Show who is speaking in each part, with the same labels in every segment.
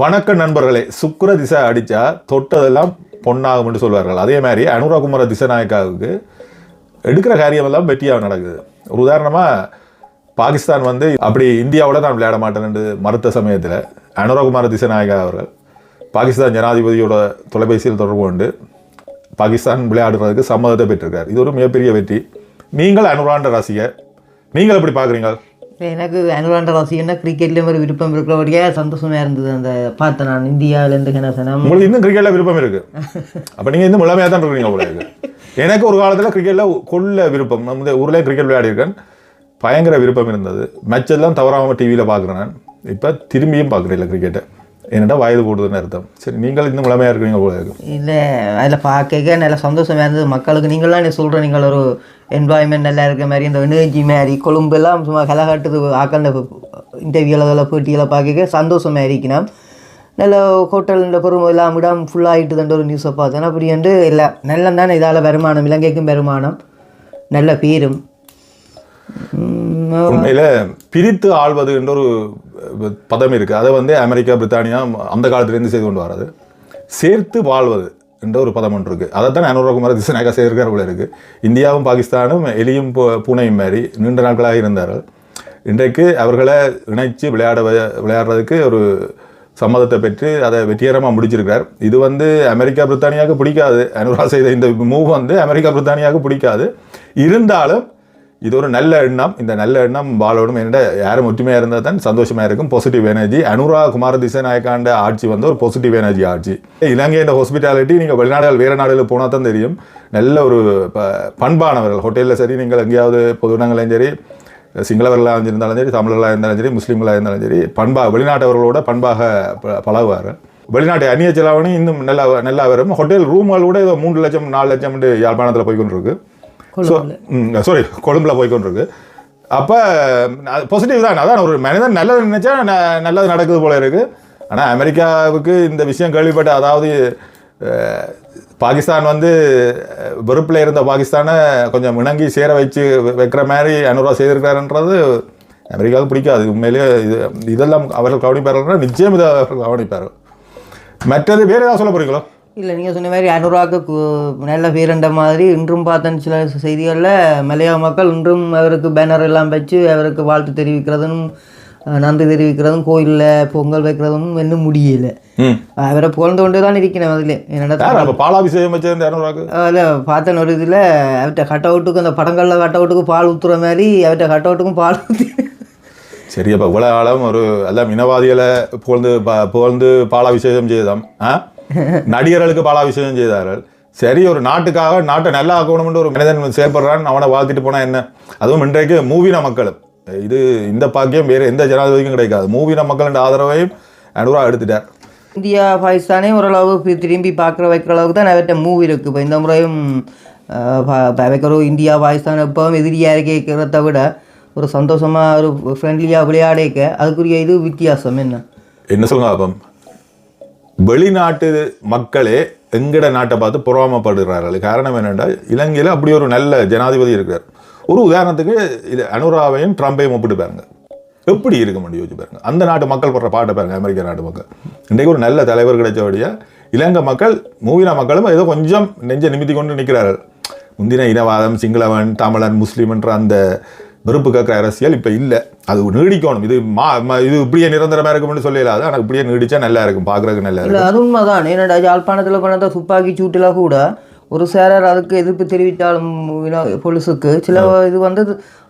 Speaker 1: வணக்க நண்பர்களே சுக்கர திசை அடித்தா தொட்டதெல்லாம் பொன்னாகும்னு சொல்வார்கள். அதே மாதிரி அனுராகுமார திசநாயக்காவுக்கு எடுக்கிற காரியமெல்லாம் வெற்றியாக நடக்குது. ஒரு உதாரணமாக பாகிஸ்தான் வந்து அப்படி இந்தியாவோட நான் விளையாட மாட்டேன்னு மறுத்த சமயத்தில் அனுராகுமார திசநாயகா அவர்கள் பாகிஸ்தான் ஜனாதிபதியோட தொலைபேசியில் தொடர்பு கொண்டு பாகிஸ்தான் விளையாடுறதுக்கு சம்மதத்தை பெற்றிருக்கார். இது ஒரு மிகப்பெரிய வெற்றி. நீங்கள் அனுராண்ட ரசிகர் நீங்கள் எப்படி பார்க்குறீங்க?
Speaker 2: எனக்கு அனுராண்ட ராசின்னா கிரிக்கெட்லேயும் ஒரு விருப்பம் இருக்கிறபடியாக சந்தோஷமாக இருந்தது. அந்த பார்த்தேன் நான் இந்தியாவிலேருந்து கணசனம்
Speaker 1: உங்களுக்கு இன்னும் கிரிக்கெட்ல விருப்பம் இருக்கு. அப்போ நீங்க இன்னும் இளமையா தான் இருக்கீங்க உங்களுக்கு எனக்கு ஒரு காலத்தில் கிரிக்கெட்ல கொள்ள விருப்பம். நம்ம இந்த கிரிக்கெட் விளையாடிருக்கேன். பயங்கர விருப்பம் இருந்தது. மேட்ச் எல்லாம் தவறாமல் டிவியில பார்க்குறேன். நான் இப்போ திரும்பியும் பாக்குறேன் கிரிக்கெட்டை என்னடா வயது கூடுதுன்னு அர்த்தம். சரி நீங்கள் இன்னும் இளமையா இருக்கிறீங்க போல
Speaker 2: இல்லை அதில் பார்க்க நல்ல சந்தோஷமாக இருந்தது. மக்களுக்கு நீங்களாம் நீ சொல்கிற நீங்கள் ஒரு என்வாயன்மெண்ட் நல்லா இருக்கிற மாதிரி இந்த எனர்ஜி மாதிரி கொழும்பு எல்லாம் சும்மா கலகாட்டுது ஆக்கள் இன்டர்வியூவில் அதெல்லாம் போட்டியெல்லாம் பார்க்க சந்தோஷமாக இருக்கணும் நல்ல ஹோட்டல் இந்த பொறுமை எல்லாம் இடம் ஃபுல்லாகிட்டுதுன்ற ஒரு நியூஸை பார்த்தேன் அப்படி வந்து இல்லை நல்ல தானே இதால் வருமானம் இலங்கைக்கும் வருமானம். நல்ல பேரும்.
Speaker 1: உண்மையில் பிரித்து ஆள்வது என்ற ஒரு பதம் இருக்குது அதை வந்து அமெரிக்கா பிரித்தானியா அந்த காலத்திலேருந்து செய்து கொண்டு வர்றது சேர்த்து வாழ்வது என்ற ஒரு பதம் ஒன்று இருக்குது அதை தான் அனுரகுமார திசநாயகா செய்திருக்கார் போல இருக்குது இந்தியாவும் பாகிஸ்தானும் எலியும் பூனையும் மாதிரி நீண்ட நாட்களாக இருந்தார்கள். இன்றைக்கு அவர்களை இணைச்சு விளையாட விளையாடுறதுக்கு ஒரு சம்மதத்தை பெற்று அதை வெற்றிகரமாக முடிச்சிருக்கார் இது வந்து அமெரிக்கா பிரித்தானியாவுக்கு பிடிக்காது. அனுரா செய்த இந்த மூவ் வந்து அமெரிக்கா பிரித்தானியாவுக்கு பிடிக்காது. இருந்தாலும் இது ஒரு நல்ல எண்ணம். இந்த நல்ல எண்ணம் வாழணும் என்ற யாரும் ஒற்றுமையாக இருந்தால் தான் சந்தோஷமாக இருக்கும். பாசிட்டிவ் எனர்ஜி அனுரா குமார திசநாயக்காண்ட ஆட்சி வந்து ஒரு பாசிட்டிவ் எனர்ஜி ஆட்சி. இலங்கையின் ஹாஸ்பிட்டாலிட்டி நீங்கள் வெளிநாடுகள் வேறு நாடுகளில் போனால் தான் தெரியும். நல்ல ஒரு ப- பண்பானவர்கள். ஹோட்டலில் சரி நீங்கள் எங்கேயாவது பொதுநங்களையும் சரி சிங்களவர்களாக இருந்தாலும் சரி தமிழர்களாக இருந்தாலும் சரி முஸ்லீம்களாக இருந்தாலும் சரி பண்பாக வெளிநாட்டவர்களோட பண்பாக ப- பழகுவார். வெளிநாட்டு அந்நிய செலாவணி இன்னும் நல்லா நல்லா வரும். ஹோட்டல் ரூம்கள் கூட ஏதோ மூன்று லட்சம் நாலு லட்சம் யாழ்ப்பாணத்தில் போய் கொண்டிருக்கு சாரி கொழும்புல. போய் கொண்டிருக்கு. அப்போ பாசிட்டிவ் தான். அதான் ஒரு மனிதன் நல்லது நினைச்சா ந- நல்லது நடக்குது போல இருக்கு. ஆனால் அமெரிக்காவுக்கு இந்த விஷயம் கேள்விப்பட்ட அதாவது பாகிஸ்தான் வந்து வெறுப்புல இருந்த பாகிஸ்தானை கொஞ்சம் இணங்கி சேர வச்சு வைக்கிற மாதிரி அனுரா செய்திருக்காருன்றது அமெரிக்காவுக்கு பிடிக்காது. உண்மையிலேயே இது இதெல்லாம் அவர்கள் கவனிப்பார்கள் நிச்சயம் இதை அவர்கள் கவனிப்பார்கள். மற்றது வேறு ஏதாவது சொல்ல போறீங்களோ?
Speaker 2: இல்லை நீங்கள் சொன்ன மாதிரி அனுராக்கு நல்ல பேரண்ட மாதிரி இன்றும் பார்த்தேன் சில செய்திகளில் மலையாள மக்கள் இன்றும் அவருக்கு பேனர் எல்லாம் வச்சு அவருக்கு வாழ்த்து தெரிவிக்கிறதும் நன்றி தெரிவிக்கிறதும் கோயிலில் பொங்கல் வைக்கிறதும் இன்னும் முடியல. அவரை புகழ்ந்து கொண்டு தான் இருக்கிறேன் அதில். என்னடா
Speaker 1: பாலாபிஷேகம் வச்சிருந்த
Speaker 2: அதில் பார்த்தேன் ஒரு இதில் அவர்கிட்ட கட் அவுட்டுக்கு அந்த படங்களில் கட் அவுட்டுக்கு பால் ஊற்றுற மாதிரி அவர்கிட்ட கட் அவுட்டுக்கும் பால் ஊற்றி
Speaker 1: சரி அப்போ இவ்வளோ ஆழம் ஒரு எல்லாம் இனவாதிகளை புகழ்ந்து ப- புகழ்ந்து பாலாபிஷேகம் செய்தோம் ஆ? நடிகர்களுக்கு பாலாபிஷேகம் செய்தார்கள். சரி ஒரு நாட்டுக்காக நாட்டை நல்லா ஆக்கணும்னு ஒரு மனிதன் செயல்படுறான் அவனை வாழ்த்திட்டு போனா என்ன? அதுவும் இன்றைக்கு மூவின மக்களும். இது இந்த பாக்கியம் வேறு எந்த ஜனாதிபதிக்கும் கிடைக்காது. மூவின மக்களின் ஆதரவையும் அனுரா எடுத்துட்டார்.
Speaker 2: இந்தியா பாகிஸ்தானே ஓரளவு திரும்பி பார்க்குற வைக்கிற அளவுக்கு தான் அவர்கிட்ட மூவி இருக்குது இப்போ இந்த முறையும் அஹ், ப- ப- வைக்கிற இந்தியா பாகிஸ்தான் எப்பவும் எதிரியாக இருக்கிறத விட ஒரு சந்தோஷமாக ஒரு ஃப்ரெண்ட்லியாக விளையாடிக்க அதுக்குரிய இது வித்தியாசம். என்ன?
Speaker 1: என்ன சொல்லுங்க அப்பம் வெளிநாட்டு மக்களே எங்கட நாட்டை பார்த்து பொறாமப்படுகிறார்கள் காரணம் என்னென்றால் இலங்கையில் அப்படி ஒரு நல்ல ஜனாதிபதி இருக்கிறார். ஒரு உதாரணத்துக்கு இது அனுராவையும் ட்ரம்பையும் ஒப்பிட்டு பாருங்க. எப்படி இருக்க முடியும் யோசிச்சு பாருங்க. அந்த நாட்டு மக்கள் படுற பாட்டை பாருங்க அமெரிக்க நாட்டு மக்கள். இன்றைக்கு ஒரு நல்ல தலைவர் கிடைச்சபடியா இலங்கை மக்கள் மூவினா மக்களும் ஏதோ கொஞ்சம் நெஞ்ச நிமித்தி கொண்டு நிற்கிறார்கள். முந்தின இனவாதம் சிங்களவன் தமிழன் முஸ்லீம்ன்ற அந்த வெறுப்பு கேட்குற அரசியல் இப்போ இல்லை. அது நீடிக்கணும். இது மா இது இப்படியே நிரந்தரமாக இருக்கும்னு சொல்லலாது ஆனால் இப்படியே நீடிச்சா நல்லா இருக்கும். பார்க்குறதுக்கு நல்லா இருக்கும்.
Speaker 2: அது உண்மைதான். என்னடா யாழ்ப்பாணத்தில் பண்ண துப்பாக்கி சூட்டில் கூட ஒரு சேரர் அதுக்கு எதிர்ப்பு தெரிவித்தாலும் வினோ- போலீஸுக்கு. சில இது வந்து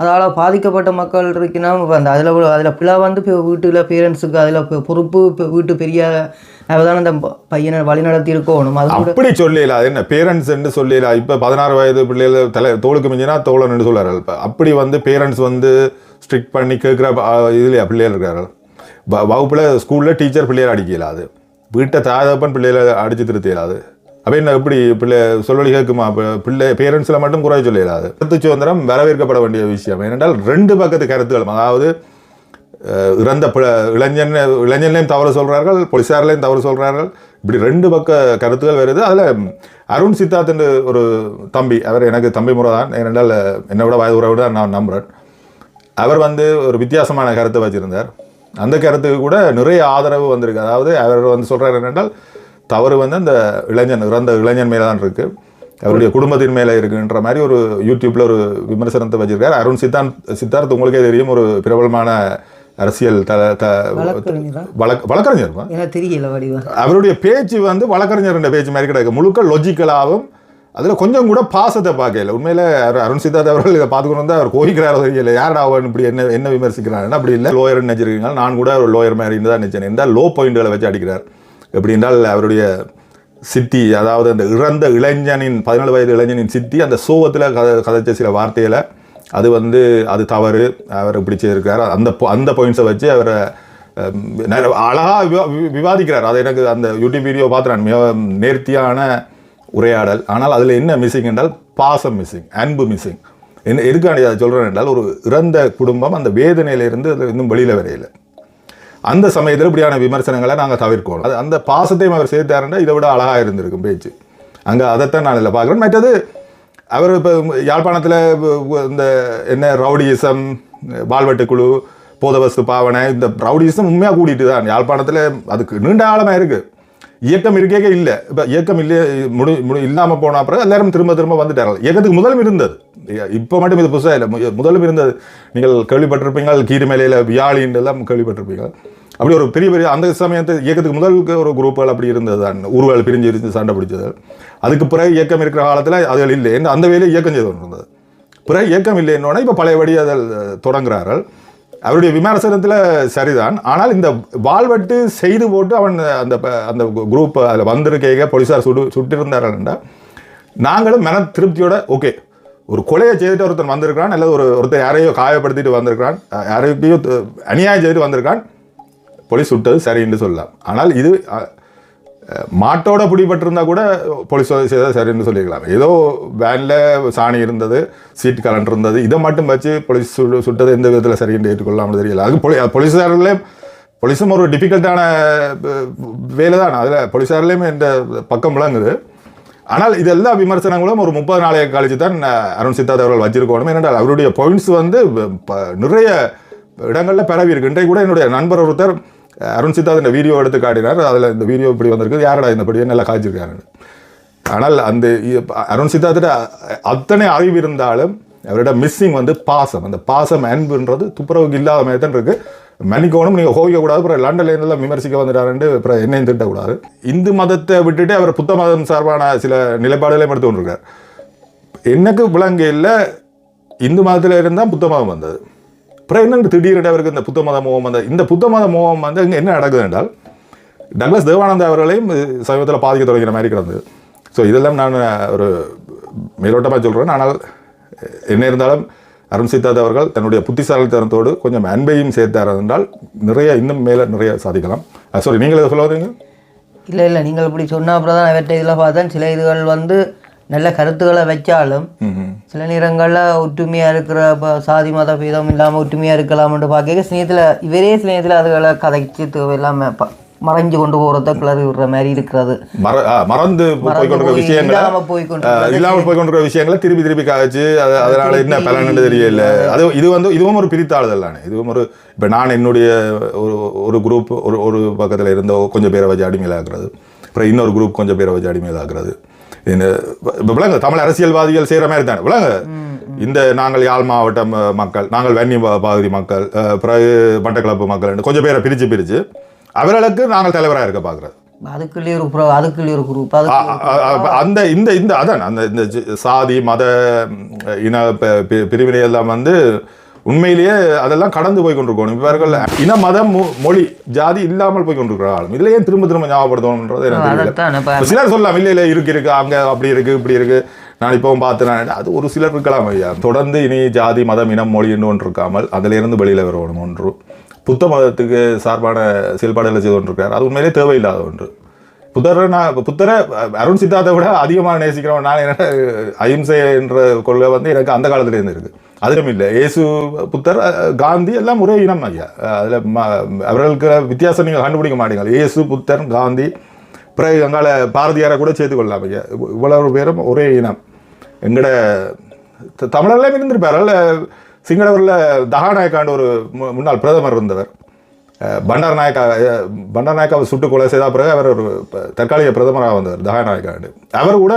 Speaker 2: அதால் பாதிக்கப்பட்ட மக்கள் இருக்கணும் அந்த அதில் அதில் பிள்ளை வந்து இப்போ வீட்டில் பேரண்ட்ஸுக்கு அதில் பொறுப்பு இப்போ வீட்டு பெரிய அவதான் அந்த பையனை வழி நடத்தி இருக்கணும். அது
Speaker 1: அப்படி சொல்லல அது என்ன பேரண்ட்ஸ் என்று சொல்லல இப்போ பதினாறு வயது பிள்ளைகள் தலை தோளுக்கு மிஞ்சினா தோழன் என்று சொல்றாரு இப்போ அப்படி வந்து பேரண்ட்ஸ் வந்து ஸ்ட்ரிக்ட் பண்ணி கேட்குற இதுலையா பிள்ளைகள் இருக்கார்கள் வ- வகுப்புல ஸ்கூல்ல டீச்சர் பிள்ளைகளை அடிக்கல அது. வீட்டை தாயப்பன் பிள்ளைகளை அடிச்சு திருத்த இயலாது அப்போ என்ன எப்படி பிள்ளை சொல்லி கேட்குமா? பிள்ளை பேரண்ட்ஸில் மட்டும் குறை சொல்லிடாது கருத்து சுதந்திரம் வரவேற்கப்பட வேண்டிய விஷயம். ஏனென்றால் ரெண்டு பக்கத்து கருத்துகளும் அதாவது இறந்த இளைஞன் இளைஞன்லையும் தவறு சொல்கிறார்கள் போலீஸார்லையும் தவறு சொல்கிறார்கள் இப்படி ரெண்டு பக்க கருத்துகள் வருது. அதில் அருண் சித்தார்த் என்று ஒரு தம்பி அவர் எனக்கு தம்பி முறை தான் ஏனென்றால் என்னை விட வயது உறவு தான் நான் நம்புகிறேன் அவர் வந்து ஒரு வித்தியாசமான கருத்தை வச்சுருந்தார். அந்த கருத்துக்கு கூட நிறைய ஆதரவு வந்திருக்கு. அதாவது அவர் வந்து சொல்கிறார் என்னென்றால் தவறு வந்து அந்த இளைஞன் இறந்த இளைஞன் மேலே தான் இருக்கு. அவருடைய குடும்பத்தின் மேலே இருக்குன்ற மாதிரி ஒரு யூடியூப்ல ஒரு விமர்சனத்தை வச்சிருக்காரு. அருண் சித்தாந்த் சித்தார்த் உங்களுக்கே தெரியும் ஒரு பிரபலமான அரசியல் த த
Speaker 2: வழக்கறிஞரா? தெரியல
Speaker 1: அவருடைய பேச்சு வந்து வழக்கறிஞர் பேச்சு மாதிரி கிடையாது. முழுக்க லொஜிக்கலாகவும் அதில் கொஞ்சம் கூட பாசத்தை பார்க்கல. உண்மையில அருண் சித்தார்த் அவர்கள் இதை பார்த்துக்கணும் வந்து அவர் கோவிக்கிறாரோ தெரியல. யாரடா அவன் இப்படி என்ன என்ன விமர்சிக்கிறாருன்னா அப்படி இல்லை? லோயர் நினைச்சிருக்கீங்க நான் கூட ஒரு லோயர் மாதிரி தான் நினைச்சேன். இருந்தால் லோ பாயிண்ட்களை வச்சு அடிக்கிறார். எப்படி என்றால் அவருடைய சித்தி அதாவது அந்த இறந்த இளைஞனின் பதினேழு வயது இளைஞனின் சித்தி அந்த சோகத்தில் கத கதைச்ச சில வார்த்தையில் அது வந்து அது தவறு அவர் இப்படி அந்த அந்த பாயிண்ட்ஸை வச்சு அவரை அழகாக விவா- வி- விவாதிக்கிறார். அது எனக்கு அந்த யூடியூப் வீடியோ பார்த்து நான் மிக நேர்த்தியான உரையாடல். ஆனால் அதில் என்ன மிஸ்ஸிங் என்றால் பாசம் மிஸ்ஸிங் அன்பு மிஸ்ஸிங் என்ன எதுக்காண்டி அதை சொல்கிறேன் என்றால் ஒரு இறந்த குடும்பம் அந்த வேதனையிலிருந்து அது இன்னும் வெளியில் வரையில்லை அந்த சமயத்தில் இப்படியான விமர்சனங்களை நாங்கள் தவிர்க்கணும். அது அந்த பாசத்தையும் அவர் சேர்த்தாருன்னா இதை விட அழகாக இருந்திருக்கும் பேச்சு. அங்கே அதைத்தான் நான் இதில் பார்க்குறேன். மற்றது அவர் இப்போ யாழ்ப்பாணத்தில் இந்த என்ன ரவுடியிசம் பால்வெட்டு குழு போதவஸ்து பாவனை இந்த ரவுடியிசம் உண்மையாக கூட்டிகிட்டு தான். யாழ்ப்பாணத்தில் அதுக்கு நீண்ட ஆழமாக இருக்குது இயக்கம் இருக்கே இல்லை. இப்போ இயக்கம் இல்லை முடி முடி இல்லாமல் போன அப்புறம் எல்லாரும் திரும்ப திரும்ப வந்துட்டார்கள். இயக்கத்துக்கு முதலும் இருந்தது. இப்போ மட்டும் இது புதுசாக இல்லை. முதலும் இருந்தது. நீங்கள் கேள்விப்பட்டிருப்பீங்க கீரிமலையில் வியாழின்னு எல்லாம் கேள்விப்பட்டிருப்பீங்க அப்படி ஒரு பெரிய பெரிய அந்த சமயத்து இயக்கத்துக்கு முதலுக்கு ஒரு குரூப்புகள் அப்படி இருந்தது தான் பிரிஞ்சு இருந்து சண்டை பிடிச்சது அதுக்கு பிறகு இயக்கம் இருக்கிற காலத்தில் அதுகள் இல்லை அந்த வேலையை இயக்கம் செய்து கொண்டிருந்தது. பிறகு இயக்கம் இல்லைன்னொன்னே இப்போ பழையபடி அதில் தொடங்குகிறார்கள் அவருடைய விமர்சனத்தில் சரிதான். ஆனால் இந்த வாழ்வெட்டு செய்து போட்டு அவன் அந்த ப- அந்த குரூப் அதில் வந்திருக்கேங்க போலீஸார் சுட்டு சுட்டிருந்தார்கள்டா நாங்களும் மன திருப்தியோட ஓகே ஒரு கொலையை செய்துட்டு ஒருத்தன் வந்திருக்கிறான் அல்லது ஒரு ஒருத்தர் யாரையோ காயப்படுத்திட்டு வந்திருக்கிறான் யாரையோ அநியாயம் செய்துட்டு வந்திருக்கான் போலீஸ் சுட்டது சரின்னு சொல்லலாம். ஆனால் இது மாட்டோட பிடிபட்டிருந்தா கூட போலீஸ் செய்தால் சரின்னு சொல்லிக்கலாம் ஏதோ வேனில் சாணி இருந்தது சீட் கலண்ட் இருந்தது இதை மட்டும் வச்சு போலீஸ் சுட்டு சுட்டது எந்த விதத்தில் சரின்னு ஏற்றுக்கொள்ளாமல் தெரியல. அது பொலி போலீஸார்களே போலீஸும் ஒரு டிஃபிகல்ட்டான வேலை தான் அதில் போலீஸாரிலேயுமே இந்த பக்கம் விளங்குது. ஆனால் இதெல்லாம் விமர்சனங்களும் ஒரு முப்பது நாளைய கழிச்சு தான் அருண் சித்தார்த் அவர்கள் வச்சிருக்கணும். ஏனென்றால் அவருடைய பாயிண்ட்ஸ் வந்து ப- நிறைய இடங்களில் பரவி இருக்கு. இன்றைக்கு கூட என்னுடைய நண்பர் ஒருத்தர் அருண் சித்தார்த் இந்த வீடியோ எடுத்து காட்டினார். அதில் இந்த வீடியோ இப்படி வந்திருக்குது யாரடா இந்த படியே நல்லா காய்ச்சிருக்காருன்னு. ஆனால் அந்த அருண் சித்தார்த்திட்ட அத்தனை அறிவு இருந்தாலும் அவரோட மிஸ்ஸிங் வந்து பாசம். அந்த பாசம் அன்புன்றது துப்புரவுக்கு இல்லாத மாதிரி தான் இருக்குது மன்னிக்கணும் நீங்கள் கோவிக்க கூடாது அப்புறம் லண்டன்ல இருந்தெல்லாம் விமர்சிக்க வந்துட்டாருன்ட்டு அப்புறம் என்னையும் திட்டக்கூடாது. இந்து மதத்தை விட்டுட்டு அவர் புத்த மதம் சார்பான சில நிலைப்பாடுகளையும் எடுத்து கொண்டிருக்கார். எனக்கு விளங்கையில் இந்து மதத்தில் இருந்தால் புத்த மதம் வந்தது. அப்புறம் என்னென்னு அவருக்கு இந்த புத்த மத மோகம் வந்த இந்த புத்த மத மோகம் வந்து இங்கே என்ன நடக்குது என்றால் டக்ளஸ் தேவானந்தா அவர்களையும் சமீபத்தில் பாதிக்க தொடங்கிற மாதிரி கிடந்தது. ஸோ இதெல்லாம் நான் ஒரு மேலோட்டமாக சொல்கிறேன் ஆனால் என்ன இருந்தாலும் அருண் சித்தார்த் அவர்கள் தன்னுடைய புத்திசாலித்தனத்தோடு கொஞ்சம் அன்பையும் சேர்த்தார் என்றால் நிறைய இன்னும் மேலே நிறைய சாதிக்கலாம். சாரி நீங்கள் எதை சொல்ல
Speaker 2: இல்லை இல்லை நீங்கள் இப்படி சொன்ன அப்புறம் தான் அவற்றை இதில் பார்த்தேன். சில இதுகள் வந்து நல்ல கருத்துக்களை வச்சாலும். சில நேரங்களில் ஒற்றுமையாக இருக்கிற இப்போ சாதி மத பேதம் இல்லாமல் ஒற்றுமையாக இருக்கலாம்னு பார்க்க. சில நேரத்தில் இவரே சில நேரத்தில் அதுகளை கதைச்சு தேவையில்லாமல் மறைஞ்சு கொண்டு போகிறத கிளறி விடுற மாதிரி இருக்கிறது.
Speaker 1: மறந்து போய் கொண்டிருக்கிற
Speaker 2: போய்
Speaker 1: விஷயங்களை
Speaker 2: இல்லாம போய் கொண்டிருக்கிற
Speaker 1: ஆ, இல்லாமல் போய் கொண்டிருக்கிற விஷயங்களை திருப்பி திருப்பி காய்ச்சி அது அதனால என்ன பலன்னு தெரியல. அது இது வந்து இதுவும் ஒரு பிரித்தாளுதல் தானே. இதுவும் ஒரு இப்போ நான் என்னுடைய ஒரு ஒரு குரூப் ஒரு ஒரு பக்கத்தில் இருந்த கொஞ்சம் பேரை வச்சு அடிமையிலாக்குறது அப்புறம் இன்னொரு குரூப் கொஞ்சம் பேரை வச்சு இப்போ விளங்க தமிழ் அரசியல்வாதிகள் செய்கிற மாதிரி தானே. விளங்க இந்த நாங்கள் யாழ் மாவட்டம் மக்கள் நாங்கள் வன்னி பகுதி மக்கள் பிறகு மட்டக்களப்பு மக்கள் கொஞ்சம் பேரை பிரித்து பிரித்து அவர்களுக்கு நாங்கள் தலைவராக இருக்க பார்க்குறது
Speaker 2: ஒரு ஒரு குரூப்
Speaker 1: அந்த இந்த இந்த அதான் அந்த இந்த சாதி மத இன பிரிவினை எல்லாம் வந்து உண்மையிலேயே அதெல்லாம் கடந்து போய் கொண்டிருக்கணும். இவர்கள் இன மதம் மொழி ஜாதி இல்லாமல் போய் கொண்டிருக்கிறார்கள். இதுல ஏன் திரும்ப திரும்ப ஞாபகப்படுத்தணுன்றது எனக்கு
Speaker 2: இப்போ
Speaker 1: இப்ப சிலர் சொல்லலாம் இல்லை இல்லை இருக்கு இருக்கு அங்க அப்படி இருக்கு இப்படி இருக்கு. நான் இப்பவும் பார்த்தேன் அது ஒரு சிலர் இருக்கலாம் ஐயா. தொடர்ந்து இனி ஜாதி மதம் இனம் மொழி என்று ஒன்று இருக்காமல் அதிலிருந்து இருந்து வெளியில வரணும் ஒன்று. புத்த மதத்துக்கு சார்பான செயல்பாடுகளை செய்து கொண்டிருக்கிறார். அது உண்மையிலே தேவையில்லாத ஒன்று. புத்தரனா நான் புத்தரை அருண் சித்தார்த்தை விட அதிகமாக நேசிக்கிறவன் நான் என்ன அஹிம்சை என்ற கொள்கை வந்து எனக்கு அந்த காலத்துலேருந்து இருக்குது இருக்கு அதிலும் இல்லை. இயேசு புத்தர் காந்தி எல்லாம் ஒரே இனம் ஐயா. அதில் அவர்களுக்கு வித்தியாசம் நீங்கள் கண்டுபிடிக்க மாட்டீங்க. இயேசு புத்தர் காந்தி பிறகு எங்கால பாரதியாரை கூட சேர்த்து கொள்ளலாம் ஐயா. இவ்வளவு பேரும் ஒரே இனம். எங்களோட த- தமிழர்லாம் இருந்திருப்பார். சிங்களவரில் தகாநாயக்காண்டு ஒரு மு- முன்னாள் பிரதமர் இருந்தவர். அஹ், பண்டார் நாயக்கா பண்டார் நாயக்காவை சுட்டு கொலை செய்த பிறகு அவர் ஒரு தற்காலிக பிரதமராக வந்தார் தகாநாயக்காண்டு அவர் கூட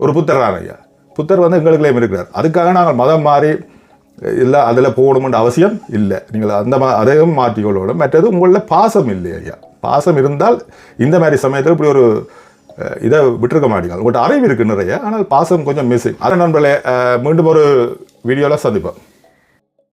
Speaker 1: ஒரு புத்தர் ஐயா. புத்தர் வந்து எங்களுக்குள்ளேயும் இருக்கிறார். அதுக்காக நாங்கள் மதம் மாறி இல்லை அதில் போகணுமென்ற அவசியம் இல்லை. நீங்கள் அந்த மா அதையும் மாற்றிக்கொள்ளணும் மற்றது உங்களில் பாசம் இல்லை ஐயா. பாசம் இருந்தால் இந்த மாதிரி சமயத்தில் இப்படி ஒரு இதை விட்டுருக்க மாட்டீங்க. உங்கள்கிட்ட அறிவு இருக்குது நிறைய ஆனால் பாசம் கொஞ்சம் மிஸ்ஸிங் அதை நண்பர்களே மீண்டும் ஒரு வீடியோவில் சந்திப்போம்.